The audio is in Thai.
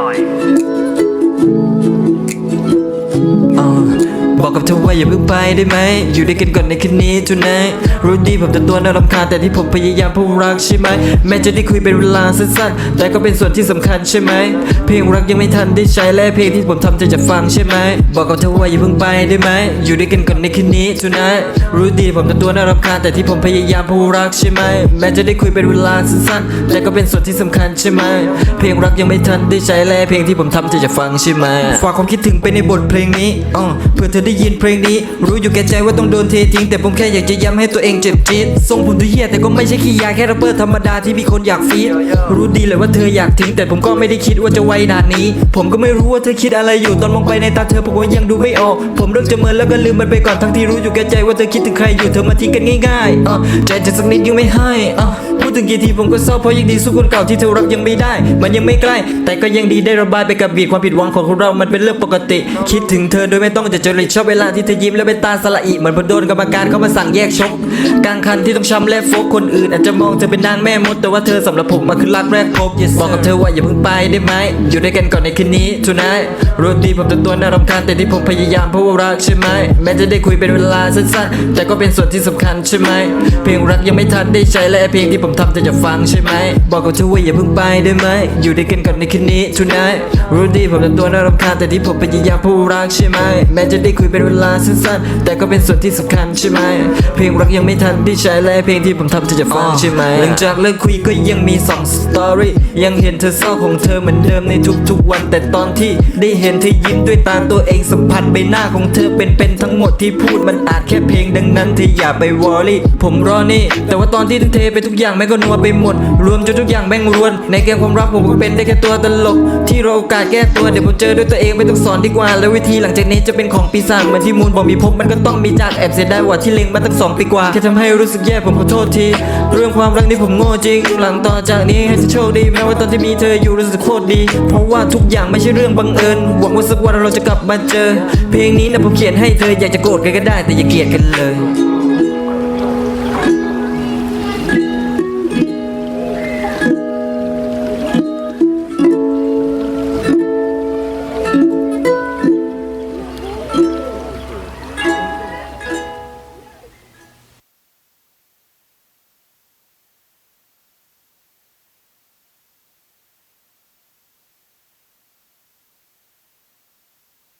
I. บอกเธอว่าอย่าเพิ่งไปได้ไหม อยู่ด้วยกันก่อนในคืนนี้ tonight รู้ดีผมจะตัวน่ารำคาญแต่ที่ผมพยายามพราะรักใช่ไหม แม้จะได้คุยเป็นเวลาสั้นๆ แต่ก็เป็นส่วนที่สำคัญใช่ไหม เพลงรักยังไม่ทันได้ใช้และเพลงที่ผมทำเธอจะฟังใช่ไหม บอกกับเธอว่าอย่าเพิ่งไปได้ไหม อยู่ด้วยกันก่อนในคืนนี้ tonight รู้ดีผมจะตัวน่ารำคาญแต่ที่ผมพยายามพราะรักใช่ไหม แม้จะได้คุยเป็นเวลาสั้นๆ แต่ก็เป็นส่วนที่สำคัญใช่ไหม เพลงรักยังไม่ทันได้ใช้และเพลงที่ผมทำเธอจะฟังใช่ไหม ฝากความคิดถึงไปในบทเพลงนี้อ๋อเพื่อเธอได้ยินเพลงนี้ รู้อยู่แก่ใจว่าต้องโดนเททิ้ง แต่ผมแค่อยากจะย้ำให้ตัวเองเจ็บจี๊ดทรงผมดูเหี้ยแต่ก็ไม่ใช่ขี้ยาแค่รปเปอร์ธรรมดาที่มีคนอยากฟีดรู้ดีเลยว่าเธออยากทิ้ง แต่ผมก็ไม่ได้คิดว่าจะไวด่านนี้ ผมก็ไม่รู้ว่าเธอคิดอะไรอยู่ตอนมองไปในตาเธอผมก็ยังดูไม่ออก ผมเริ่มจะเมินแล้วก็ลืมมันไปก่อนทั้งที่รู้อยู่แก่ใจว่าเธอคิดถึงใครอยู่เธอมาทิ้งกันง่ายๆใจจะสักนิดยังไม่ให้อ พูดถึงกี่ทีผมก็เศร้าเพราะยังดีสู้คนเก่าที่เธอรักยังไม่ได้ มันยังไม่ใกล้ แต่ก็ยังดีได้ระบายไปกับบีดความผิดหวังของเรา มันเป็นเรื่องปกติ คิดถึงเธอโดยไม่ต้องจะจริตชอบเวลาที่เธอยิ้มแล้วเป็นตาสละอิเหมือนพอโดนกรรมการเข้ามาสั่งแยกชกกลางคันที่ต้องช้ำและโฟกคนอื่น อาจจะมองเธอเป็นนางแม่มดแต่ว่าเธอสำหรับผมมันคือรักแรกพบ yes บอกกับเธอว่าอย่าเพิ่งไปได้ไหมอยู่ด้วยกันก่อนในคืนนี้ tonight รู้ดีผมตัวตัวน่ารำคาญแต่ที่ผมพยายามเพราะว่ารักใช่ไหมแม้จะได้คุยเป็นเวลาสั้นๆแต่ก็เป็นส่วนที่สำคัญใช่ไหมเพลงรักยังไม่ทันได้ใช้และเพลงที่ผมมทำเธอจะฟังใช่ไหม บอกกับเธอว่าอย่าเพิ่งไปได้ไหม อยู่ด้วยกันก่อนในคืนนี้ tonight รู้ดีผมตัวตัวน่ารำคาญแต่ที่ผมพยายามเพราะว่ารักใช่ไหม แม้จะได้คุยเป็นเวลาสั้นๆ แต่ก็เป็นส่วนที่สำคัญใช่ไหม เพลงรักยังไม่ทันได้ใช้และเพลงที่ผมทำเธอจะฟังใช่ไหม หลังจากเลิกคุยก็ยังมีสองสตอรี่ยังเห็นเธอเศร้าของเธอเหมือนเดิมในทุกๆวัน แต่ตอนที่ได้เห็นเธอยิ้มด้วยตาตัวเองสัมผัสใบหน้าของเธอเป็นๆทั้งหมดที่พูดมันอาจแค่เพลงดังนั้นเธออย่าไปวอรี่ผมรอนี่แต่ว่าตอนที่เธอไปทุกอย่างม่งก็นัวไปหมด รวมจนทุกอย่างแม่งรวน ในเกมความรักผมก็เป็นได้แค่ตัวตลก ที่รอโอกาสแก้ตัวเดี๋ยวผมเจอด้วยตัวเองไม่ต้องสอนดีกว่า แล้ววิธีหลังจากนี้จะเป็นของปีศาจเหมือนที่มูลบอกมีพบมันก็ต้องมีจากแอบเสียดายว่าที่เล็งมาตั้งสองปีกว่าแค่ทำให้รู้สึกแย่ผมขอโทษทีเรื่องความรักนี่ผมโง่จริง หลังต่อจากนี้ให้เธอโชคดีแม้ว่าตอนที่มีเธออยู่รู้สึกโคตรดี เพราะว่าทุกอย่างไม่ใช่เรื่องบังเอิญหวังว่าสักวันเราจะกลับมาเจอ เพลงนี้นะผมเขียนให้เธออยากจะโกรธกันก็ได้แต่อย่าเกลียดกันเลย